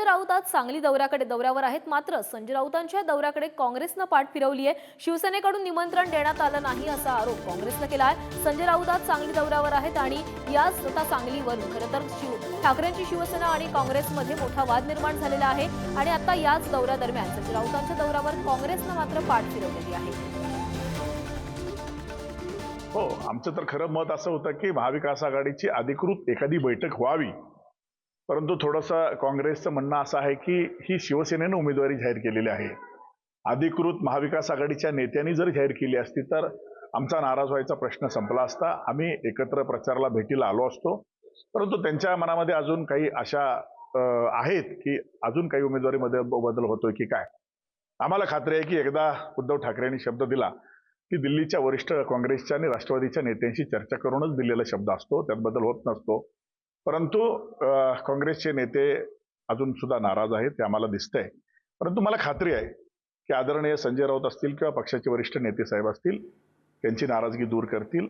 संजय राऊत आज सांगली दौऱ्याकडे दौऱ्यावर आहेत. मात्र संजय राऊतांच्या दौऱ्याकडे काँग्रेसनं पाठ फिरवली आहे. शिवसेनेकडून निमंत्रण देण्यात आलं नाही असा आरोप काँग्रेसनं केला आहे. संजय राऊत आज सांगली दौऱ्यावर आहेत आणि याच आता सांगलीवरून खरं तर शिव ठाकरेंची शिवसेना आणि काँग्रेसमध्ये मोठा वाद निर्माण झालेला आहे. आणि आता याच दौऱ्यादरम्यान संजय राऊतांच्या दौऱ्यावर काँग्रेसनं मात्र पाठ फिरवलेली आहे. हो आमचं तर खरं मत असं होतं की महाविकास आघाडीची अधिकृत एखादी बैठक व्हावी. परंतु थोडंसं काँग्रेसचं म्हणणं असं आहे की ही शिवसेनेनं उमेदवारी जाहीर केलेली आहे. अधिकृत महाविकास आघाडीच्या नेत्यांनी जर जाहीर केली असती तर आमचा नाराज व्हायचा प्रश्न संपला असता. आम्ही एकत्र प्रचाराला भेटीला आलो असतो. परंतु त्यांच्या मनामध्ये अजून काही अशा आहेत की अजून काही उमेदवारीमध्ये बदल होतोय की काय? आम्हाला खात्री आहे की एकदा उद्धव ठाकरेंनी शब्द दिला की दिल्लीच्या वरिष्ठ काँग्रेसच्या आणि राष्ट्रवादीच्या नेत्यांशी चर्चा करूनच दिलेला शब्द असतो. त्यात बदल होत नसतो. परंतु काँग्रेसचे नेते अजून सुद्धा नाराज आहेत ते आम्हाला दिसतंय. परंतु मला खात्री आहे की आदरणीय संजय राऊत असतील किंवा पक्षाचे वरिष्ठ नेते साहेब असतील त्यांची नाराजगी दूर करतील.